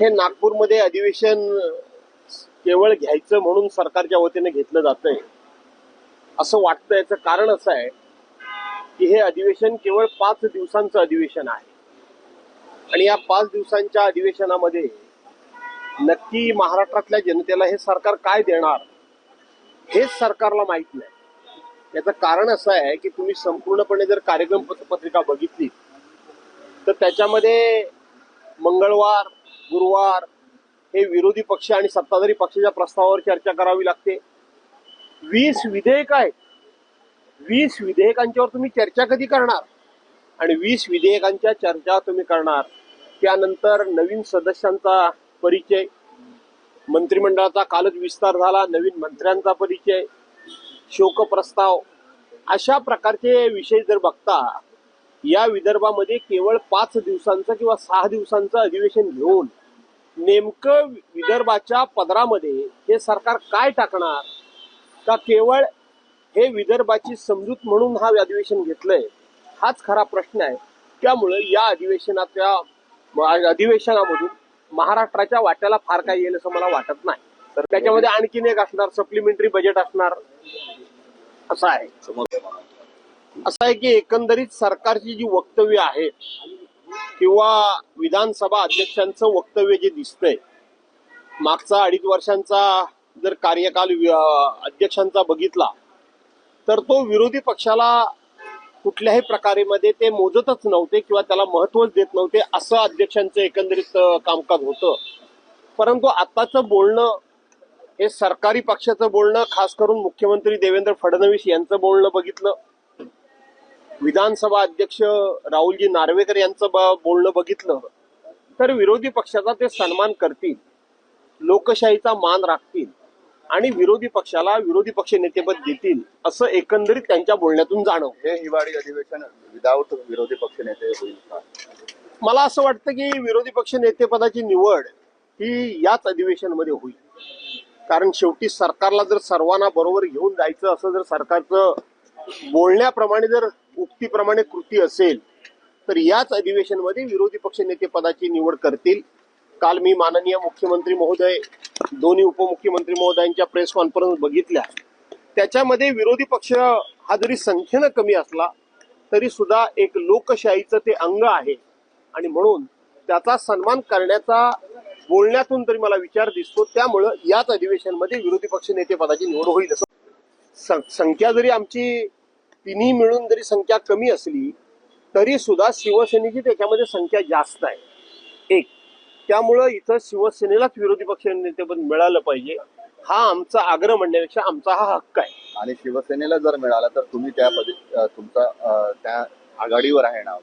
हे नागपूरमध्ये अधिवेशन केवळ घ्यायचं म्हणून सरकारच्या वतीने घेतलं जातंय असं वाटतं याचं कारण असं आहे की हे अधिवेशन केवळ पाच दिवसांचं अधिवेशन आहे. आणि या पाच दिवसांच्या अधिवेशनामध्ये नक्की महाराष्ट्रातल्या जनतेला हे सरकार काय देणार हेच सरकारला माहीत नाही. याचं कारण असं आहे की तुम्ही संपूर्णपणे जर कार्यक्रम पत्रपत्रिका पत्रिका बघितली तर त्याच्यामध्ये मंगळवार गुरुवार हे विरोधी पक्ष आणि सत्ताधारी पक्षाच्या प्रस्तावावर चर्चा करावी लागते. वीस विधेयक आहेत. वीस विधेयकांच्यावर तुम्ही चर्चा कधी करणार? आणि वीस विधेयकांच्या चर्चा तुम्ही करणार. त्यानंतर नवीन सदस्यांचा परिचय मंत्रिमंडळाचा कालच विस्तार झाला नवीन मंत्र्यांचा परिचय शोक प्रस्ताव अशा प्रकारचे विषय जर बघता या विदर्भामध्ये केवळ पाच दिवसांचं किंवा सहा दिवसांचं अधिवेशन घेऊन नेमकं विदर्भाच्या पदरामध्ये हे सरकार काय टाकणार? का केवळ हे विदर्भाची समजूत म्हणून हा अधिवेशन घेतलंय? हाच खरा प्रश्न आहे. त्यामुळे या अधिवेशनाच्या अधिवेशनामधून महाराष्ट्राच्या वाट्याला फार काही येईल असं मला वाटत नाही. तर त्याच्यामध्ये आणखीन एक असणार सप्लिमेंटरी बजेट असणार असं आहे. असं आहे की एकंदरीत सरकारची जी वक्तव्य आहेत किंवा विधानसभा अध्यक्षांचं वक्तव्य जे दिसतंय मागचा अडीच वर्षांचा जर कार्यकाल अध्यक्षांचा बघितला तर तो विरोधी पक्षाला कुठल्याही प्रकारे मध्ये ते मोजतच नव्हते किंवा त्याला महत्वच देत नव्हते असं अध्यक्षांचं एकंदरीत कामकाज होतं. परंतु आताचं बोलणं हे सरकारी पक्षाचं बोलणं खास करून मुख्यमंत्री देवेंद्र फडणवीस यांचं बोलणं बघितलं विधानसभा अध्यक्ष राहुलजी नार्वेकर यांचं ब- बोलणं बघितलं तर विरोधी पक्षाचा ते सन्मान करतील लोकशाहीचा मान राखतील आणि विरोधी पक्षाला विरोधी पक्ष नेतेपद देतील असं एकंदरीत त्यांच्या बोलण्यातून जाणव हे हिवाळी अधिवेशन विदाऊट विरोधी पक्ष नेते होईल मला असं वाटतं की विरोधी पक्ष नेतेपदाची निवड ही याच अधिवेशनमध्ये होईल. कारण शेवटी सरकारला जर सर्वांना बरोबर घेऊन जायचं असं जर सरकारचं बोलण्याप्रमाणे जर उक्तीप्रमाणे कृती असेल तर याच अधिवेशनमध्ये विरोधी पक्ष नेतेपदाची निवड करतील. काल मी माननीय मुख्यमंत्री महोदय दोन्ही उपमुख्यमंत्री महोदयांच्या प्रेस कॉन्फरन्स बघितल्या. त्याच्यामध्ये विरोधी पक्ष हा जरी संख्येनं कमी असला तरी सुद्धा एक लोकशाहीचं ते अंग आहे. आणि म्हणून त्याचा सन्मान करण्याचा बोलण्यातून तरी मला विचार दिसतो त्यामुळं याच अधिवेशनमध्ये विरोधी पक्ष नेते पदाची निवड होईल असं. सं- संख्या जरी आमची तिन्ही मिळून जरी संख्या कमी असली तरी सुद्धा शिवसेनेची त्याच्यामध्ये संख्या जास्त आहे. एक त्यामुळं इथं शिवसेनेलाच विरोधी पक्ष नेतेपद मिळालं पाहिजे. हा आमचा आग्रह म्हणण्यापेक्षा आमचा हा हक्क आहे. आणि शिवसेनेला जर मिळाला तर तुम्ही त्या पदी तुमचा त्या आघाडीवर आहे नाव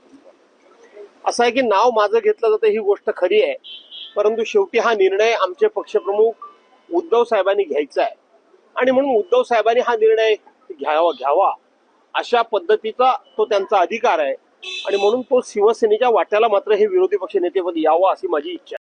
असं आहे की नाव माझं घेतलं जातं ही गोष्ट खरी आहे. परंतु शेवटी हा निर्णय आमचे पक्षप्रमुख उद्धव साहेबांनी घ्यायचा आहे. आणि म्हणून उद्धव साहेबांनी हा निर्णय घ्यावा घ्यावा. अशा पद्धतीचा तो त्यांचा अधिकार आहे. आणि म्हणून तो शिवसेनेच्या वाट्याला मात्र हे विरोधी पक्ष नेतेपद यावं अशी माझी इच्छा आहे.